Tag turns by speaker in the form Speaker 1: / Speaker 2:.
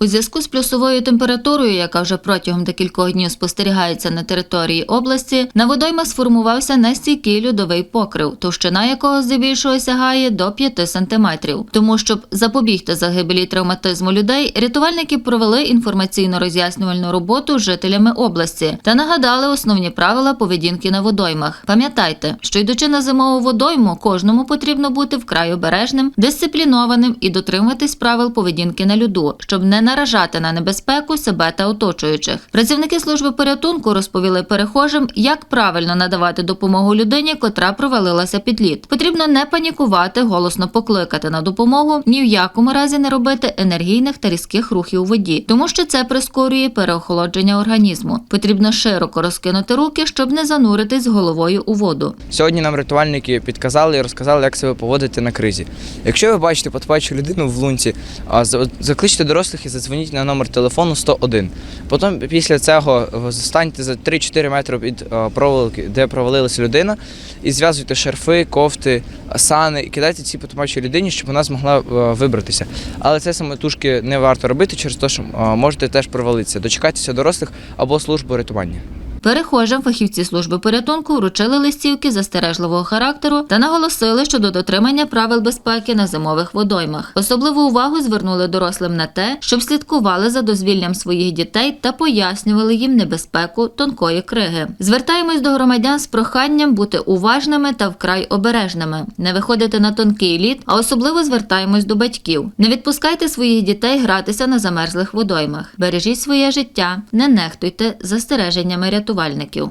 Speaker 1: У зв'язку з плюсовою температурою, яка вже протягом декількох днів спостерігається на території області, на водоймах сформувався нестійкий льодовий покрив, товщина якого здебільшого сягає до 5 сантиметрів. Тому, щоб запобігти загибелі травматизму людей, рятувальники провели інформаційно-роз'яснювальну роботу з жителями області та нагадали основні правила поведінки на водоймах. Пам'ятайте, що йдучи на зимову водойму, кожному потрібно бути вкрай обережним, дисциплінованим і дотримуватись правил поведінки на льоду, щоб не наражати на небезпеку себе та оточуючих. Працівники служби порятунку розповіли перехожим, як правильно надавати допомогу людині, котра провалилася під лід. Потрібно не панікувати, голосно покликати на допомогу, ні в якому разі не робити енергійних та різких рухів у воді, тому що це прискорює переохолодження організму. Потрібно широко розкинути руки, щоб не зануритись головою у воду.
Speaker 2: Сьогодні нам рятувальники підказали і розказали, як себе поводити на кризі. Якщо ви бачите потопаючу людину в лунці, закличте дорослих і задзвоніть на номер телефону 101. Потім після цього е, станьте за 3-4 метри від е, проволоки, де провалилася людина, і зв'язуйте шарфи, кофти, сани і кидайте ці потомачі людині, щоб вона змогла е, вибратися. Але це самотужки не варто робити через те, що можете теж провалитися. Дочекайтеся дорослих або службу рятування.
Speaker 1: Перехожим фахівці служби порятунку вручили листівки застережливого характеру та наголосили щодо дотримання правил безпеки на зимових водоймах. Особливу увагу звернули дорослим на те, щоб слідкували за дозвіллям своїх дітей та пояснювали їм небезпеку тонкої криги. Звертаємось до громадян з проханням бути уважними та вкрай обережними, не виходити на тонкий лід, а особливо звертаємось до батьків. Не відпускайте своїх дітей гратися на замерзлих водоймах. Бережіть своє життя, не нехтуйте застереженнями рятувальників.